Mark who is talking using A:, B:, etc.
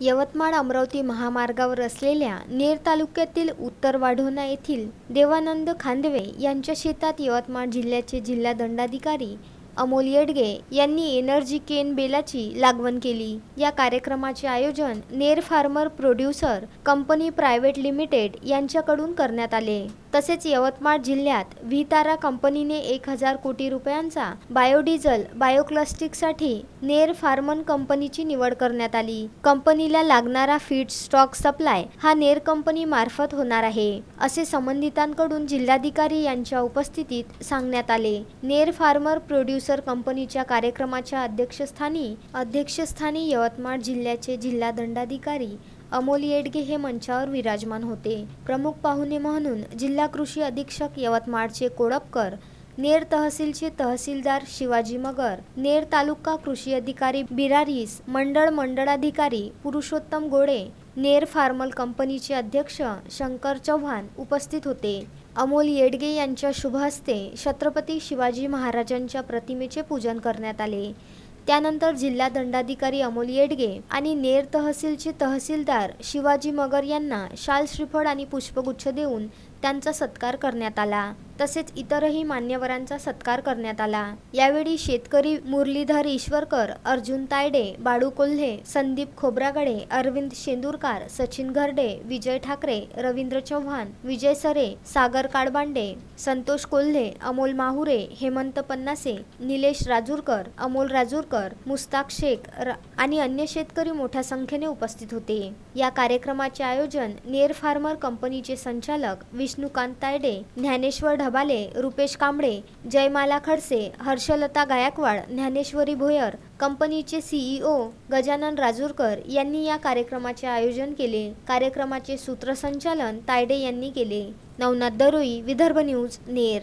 A: यवतमाळ अमरावती महामार्गावर असलेल्या नेर तालुक्यातील उत्तर वाढोणा येथील देवानंद खांदवे यांच्या शेतात यवतमाळ जिल्ह्याचे जिल्हा दंडाधिकारी अमोल येडगे यांनी एनर्जी केन बेलाची लागवण केली. या कार्यक्रमाचे आयोजन Ner farmer producer company private limited यांच्याकडून करण्यात आले. तसेच यवतमाळ जिल्ह्यात व्हितारा कंपनीने एक हजार कोटी रुपयांचा बायोडिझल बायोक्लस्टिकसाठी नेर फार्मन कंपनीची निवड करण्यात आली. कंपनीला लागणारा फीड स्टॉक सप्लाय हा नेर कंपनी मार्फत होणार आहे असे संबंधितांकडून जिल्हाधिकारी यांच्या उपस्थितीत सांगण्यात आले. नेर फार्मर प्रोड्युसर कंपनीच्या कार्यक्रमाच्या अध्यक्षस्थानी अध्यक्षस्थानी यवतमाळ जिल्ह्याचे जिल्हा दंडाधिकारी अमोल येडगे हे मंचावर विराजमान होते. प्रमुख पाहुणे म्हणून जिल्हा कृषी अधीक्षक यवतमाळचे कोडपकर नेर तहसीलचे तहसीलदार शिवाजी मगर नेर तालुका कृषी अधिकारी बिरारीस मंडळ मंडळाधिकारी पुरुषोत्तम गोडे नेर फार्मल कंपनीचे अध्यक्ष शंकर चव्हाण उपस्थित होते. अमोल येडगे यांच्या शुभ हस्ते छत्रपती शिवाजी महाराजांच्या प्रतिमेचे पूजन करण्यात आले. त्यानंतर जिल्हा दंडाधिकारी अमोल येडगे आणि नेर तहसीलचे तहसीलदार शिवाजी मगर यांना शाल श्रीफळ आणि पुष्पगुच्छ देऊन त्यांचा सत्कार करण्यात आला. तसेच इतरही मान्यवरांचा सत्कार करण्यात आला. यावेळी शेतकरी मुरलीधर ईश्वरकर अर्जुन तायडे बाळू कोल्हे संदीप खोब्रागडे अरविंद शेंदूरकार सचिन घरडे विजय ठाकरे रवींद्र चव्हाण विजय सरे सागर काडबांडे संतोष कोल्हे अमोल माहुरे हेमंत पन्नासे निलेश राजूरकर अमोल राजूरकर मुस्ताक शेख र- आणि अन्य शेतकरी मोठ्या संख्येने उपस्थित होते. या कार्यक्रमाचे आयोजन नेर फार्मर कंपनीचे संचालक विष्णुकांत तायडे ज्ञानेश्वर ढबाले रुपेश कांबळे जयमाला खडसे हर्षलता गायकवाड ज्ञानेश्वरी भोयर कंपनीचे सीईओ गजानन राजूरकर यांनी या कार्यक्रमाचे आयोजन केले. कार्यक्रमाचे सूत्रसंचालन तायडे यांनी केले. नवनाथ दरोई विदर्भ न्यूज नेर.